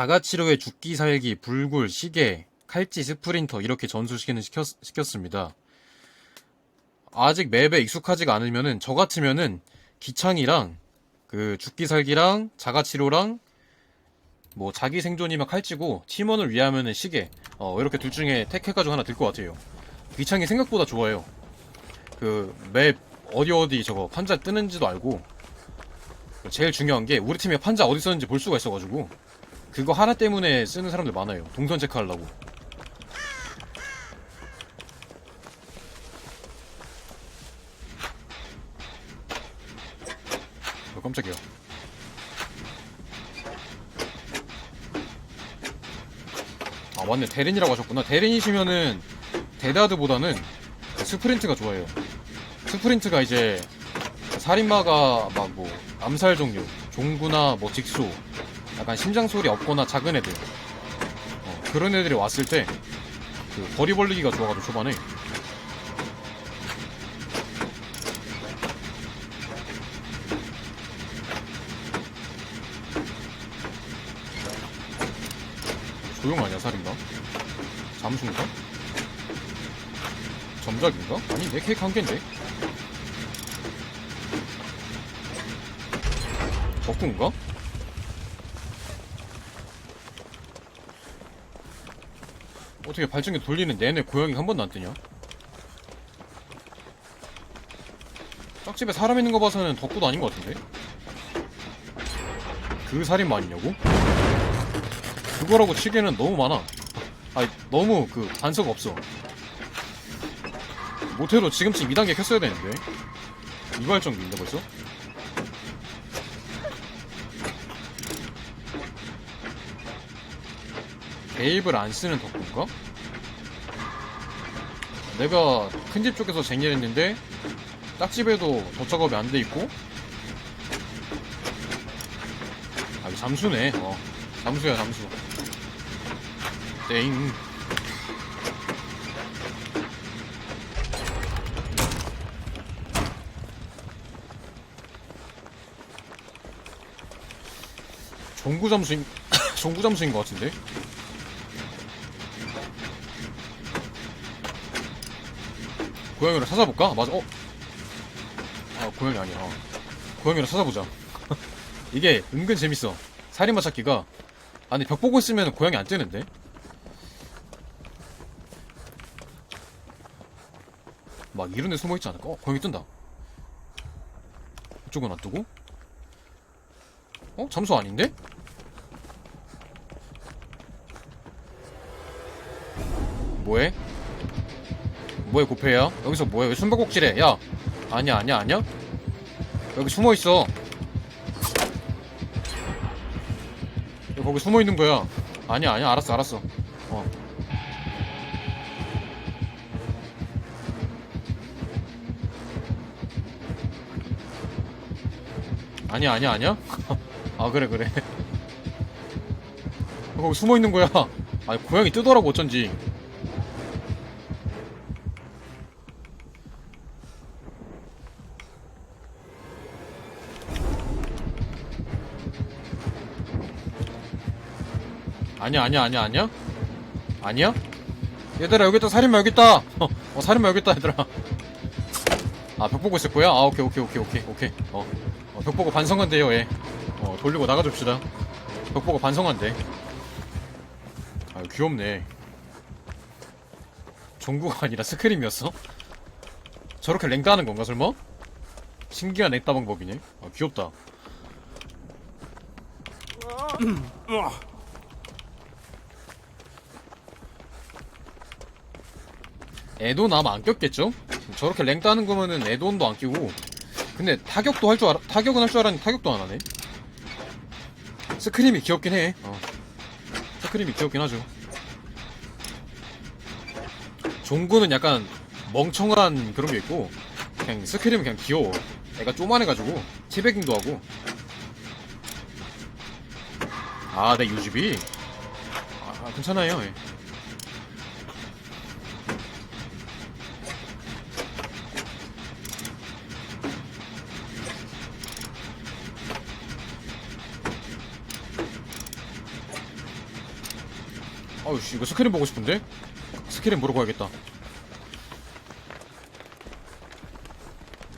자가치료에 죽기 살기, 불굴, 시계, 칼찌, 스프린터 이렇게 전수시키는 시켰, 시켰습니다. 아직 맵에 익숙하지가 않으면은 저 같으면은 기창이랑 그 죽기 살기랑 자가치료랑 뭐 자기 생존이면 칼찌고 팀원을 위하면은 시계 어 이렇게 둘 중에 택해가지고 하나 들 것 같아요. 기창이 생각보다 좋아요. 그 맵 어디 어디 저거 판자 뜨는지도 알고 제일 중요한 게 우리 팀에 판자 어디 있었는지 볼 수가 있어가지고 그거 하나 때문에 쓰는 사람들 많아요. 동선 체크하려고. 어, 깜짝이야. 아 맞네 대린이라고 하셨구나. 대린이시면은 데드하드보다는 스프린트가 좋아요. 스프린트가 이제 살인마가 막 뭐 암살 종류, 종구나 뭐 직소, 약간 심장 소리 없거나 작은 애들 어, 그런 애들이 왔을 때 그 거리 벌리기가 좋아가지고 초반에 조용 아니야 살인가? 잠수인가? 점작인가? 아니 내 케이크 한 개인데 덕구인가? 어떻게 발전기 돌리는 내내 고양이가 한 번도 안 뜨냐? 짝집에 사람 있는 거 봐서는 덕구도 아닌 것 같은데? 그 살인마 아니냐고? 그거라고 치기에는 너무 많아. 아니, 너무 그 단서가 없어. 모태로 지금쯤 2단계 켰어야 되는데. 할 정도인데 벌써? 개입을 안 쓰는 덕분가? 내가 큰 집 쪽에서 쟁의를 했는데 짝집에도 더 작업이 안 돼 있고? 아 잠수네. 어 잠수야 잠수. 땡. 종구 잠수인 종구 잠수인 것 같은데 고양이를 찾아볼까? 맞아, 어? 아, 고양이 아니야. 어. 고양이를 찾아보자. 이게 은근 재밌어. 살인마 찾기가. 아니, 벽 보고 있으면 고양이 안 뜨는데? 막 이런 데 숨어있지 않을까? 어, 고양이 뜬다. 이쪽은 안 뜨고? 어? 잠수 아닌데? 뭐해? 뭐해 고페야? 여기서 뭐해? 왜 숨바꼭질해? 야 아니야 아니야 아니야? 여기 숨어있어 여기 거기 숨어있는 거야 아니야 아니야 알았어 알았어 어 아니야 아니야 아니야? 아 그래 그래 거기 숨어있는 거야 아니 고양이 뜨더라고 어쩐지 아니야 아니야 아니야 아니야? 아니야? 얘들아 여기 있다. 살인마 여기 있다. 어, 어 살인마 여기 있다 얘들아. 아 벽 보고 있을 거야? 아 오케이 오케이 오케이 오케이 오케이. 어, 어, 벽 보고 반성한대요 얘어 돌리고 나가줍시다. 벽 보고 반성한대. 아 귀엽네. 종구가 아니라 스크림이었어? 저렇게 랭다하는 건가 설마? 신기한 랭다 방법이네. 아 귀엽다 에돈 아마 안 꼈겠죠? 저렇게 랭 따는 거면은 에돈도 안 끼고. 근데 타격도 할 줄 알아 타격은 할 줄 알았는데 타격도 안 하네. 스크림이 귀엽긴 해. 어. 스크림이 귀엽긴 하죠. 종구는 약간 멍청한 그런 게 있고 그냥 스크림은 그냥 귀여워. 애가 쪼만해가지고 티베깅도 하고. 아내 아, 아, 괜찮아요 예. 아우씨 이거 스크린 보고 싶은데? 스크린 보러 가야겠다.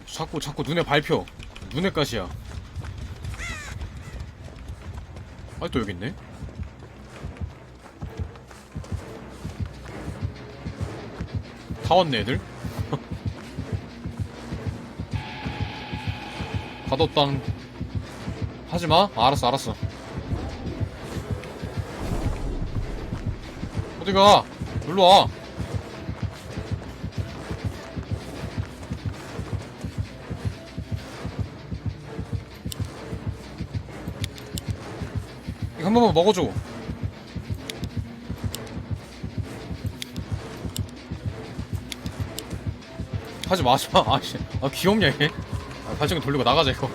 자꾸 자꾸 눈에 밟혀. 눈에 가시야. 아 또 여기 있네? 다 왔네 애들? 가뒀당. 하지마. 아, 알았어 알았어 어디가? 일로 와. 이거 한 번만 먹어줘. 하지 마지 마 아씨. 아 귀엽냐 얘 아, 발전기 돌리고 나가자 이거.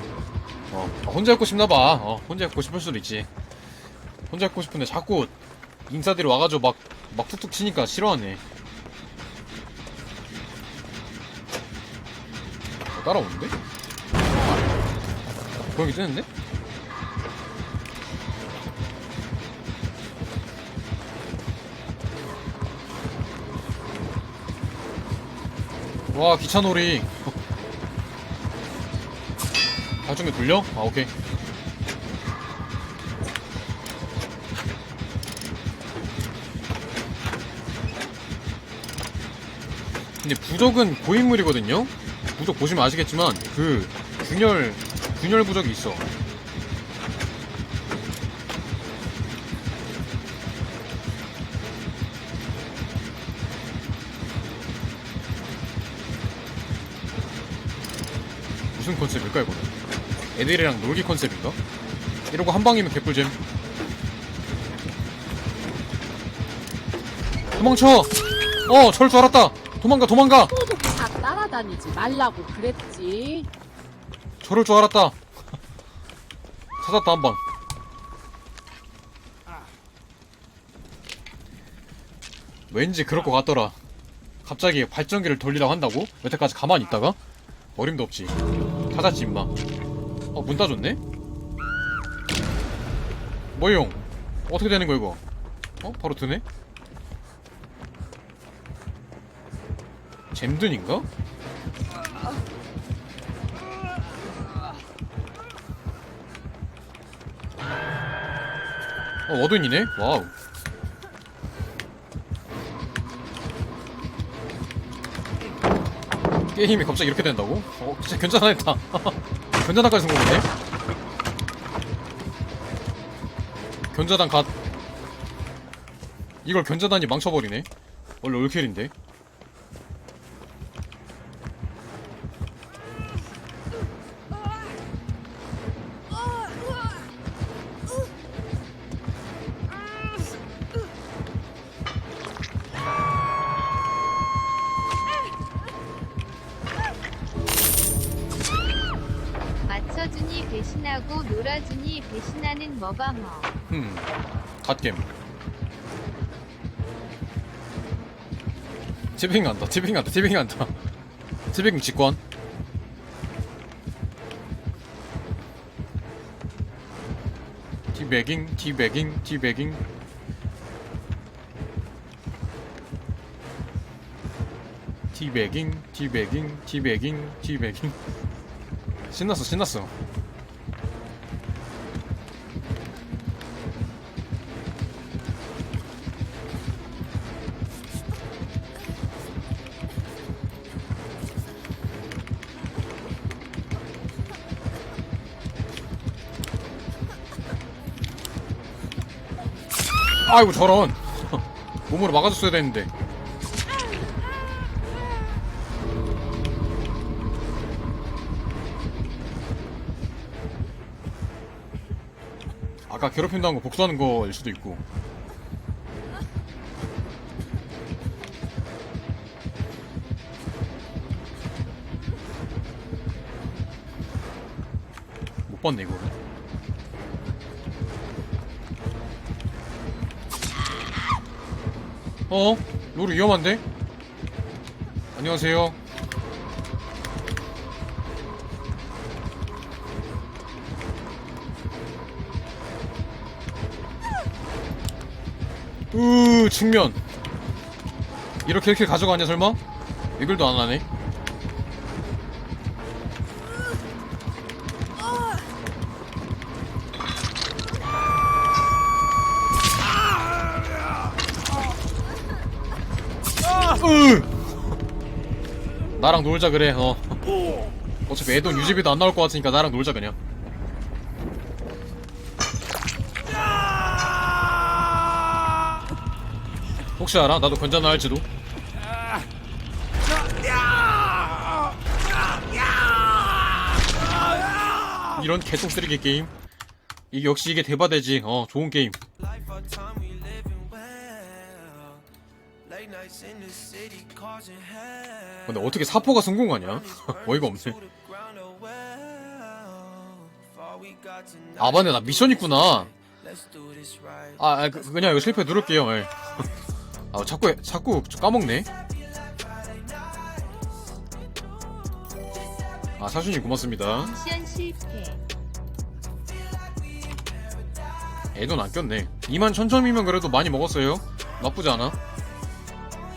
어. 아, 혼자 있고 싶나봐. 어 혼자 있고 싶을 수도 있지. 혼자 있고 싶은데 자꾸 인사들이 와가지고 막, 막 툭툭 치니까 싫어하네. 어, 따라오는데? 고양이 뜨는데? 와, 기차놀이. 발전기 돌려? 아, 오케이. 근데 부적은 고인물이거든요? 부적 보시면 아시겠지만, 그, 균열, 균열 부적이 있어. 무슨 컨셉일까, 이거는? 애들이랑 놀기 컨셉인가? 이러고 한 방이면 개꿀잼. 도망쳐! 어, 저럴 줄 알았다! 도망가, 도망가! 다 따라다니지 말라고 그랬지. 저럴 줄 알았다. 찾았다 한 번. 왠지 그럴 것 같더라. 갑자기 발전기를 돌리라고 한다고? 여태까지 가만히 있다가? 어림도 없지. 찾았지 임마. 어, 문 따줬네? 뭐용? 어떻게 되는 거야 이거? 어? 바로 드네? 잼든인가? 어, 워든이네? 와우. 게임이 갑자기 이렇게 된다고? 어, 진짜 견자단했다. 견자단까지 성공했네? 견자단 갓. 이걸 견자단이 망쳐버리네? 원래 올킬인데? 뭐가 뭐. 흠. 갓겜. 티빙 간다, 티빙 간다, 티빙 간다. 티빙 직관. 티베깅, 티베깅, 티베깅. 티베깅, 티베깅, 티베깅, 티베깅. 신났어, 신났어. 아이고 저런. 몸으로 막아줬어야 되는데. 아까 괴롭힌다는 거 복수하는 거일 수도 있고. 못 봤네 이거를 어? 로루 위험한데? 안녕하세요. 으 측면 이렇게 이렇게 가져가냐 설마? 이글도 안 하네 으! 나랑 놀자 그래 어. 어차피 애돈 유지비도 안 나올 것 같으니까 나랑 놀자 그냥. 혹시 알아? 나도 건전하 할지도. 이런 개똥 쓰레기 게임. 이게 역시 이게 대바대지. 어 좋은 게임 근데 어떻게 사포가 성공하냐? 어이가 없네 아 맞네 나 미션 있구나. 아, 아, 그, 그냥 이거 실패 누를게요. 예. 아, 자꾸, 해- 자꾸 까먹네. 아, 사준이 고맙습니다. 미션 실패. 애돈 안 꼈네. 2만 천점이면 그래도 많이 먹었어요. 나쁘지 않아.